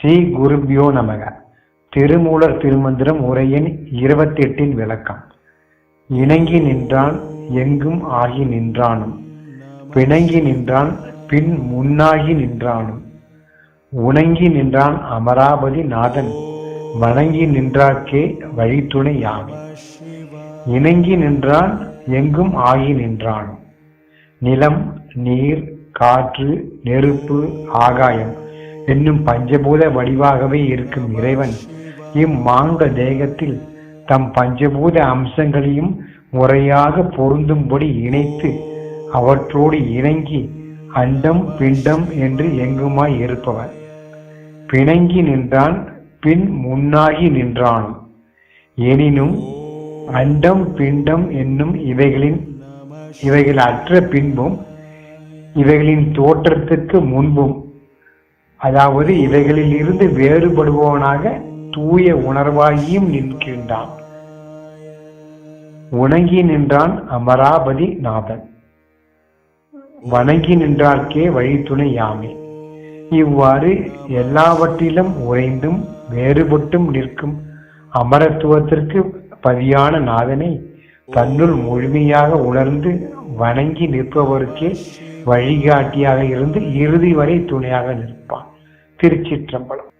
ஸ்ரீ குருபியோ நமக. திருமூலர் திருமந்திரம் உரையின் இருபத்தி எட்டின் விளக்கம். இணங்கி நின்றான் எங்கும் ஆகி நின்றானும். பிணங்கி நின்றான் பின் முன்னாகி நின்றானும். உணங்கி நின்றான் அமராபதி நாதன். வணங்கி நின்றாக்கே வழித்துணை யாமி இணங்கி நின்றான் எங்கும் ஆகி நின்றானும். நிலம் நீர் காற்று நெருப்பு ஆகாயம் என்னும் பஞ்சபூத வடிவாகவே இருக்கும் இறைவன் இம்மாங்க தேகத்தில் தம் பஞ்சபூத அம்சங்களையும் முறையாக பொருந்தும்படி இணைத்து அவற்றோடு இணங்கி அண்டம் பிண்டம் என்று எங்குமாய் இருப்பவன் பிணங்கி நின்றான் பின் முன்னாகி நின்றானும். எனினும் அண்டம் பிண்டம் என்னும் இவைகளின் இவைகள் அற்ற பின்பும் இவைகளின் தோற்றத்துக்கு முன்பும் அதாவது இவைகளில் இருந்து வேறுபடுபவனாக தூய உணர்வாகியும் நிற்கின்றான் உணங்கி நின்றான் அமராபதி நாதன். வணங்கி நின்றார்க்கே வழித்துணை யாமே. இவ்வாறு எல்லாவற்றிலும் உறைந்தும் வேறுபட்டும் நிற்கும் அமரத்துவத்திற்கு பதியான நாதனை தன்னுள் முழுமையாக உணர்ந்து வணங்கி நிற்பவருக்கே வழிகாட்டியாக இருந்து இறுதி வரை துணையாக நிற்பான். திருச்சிற்றம்பலம்.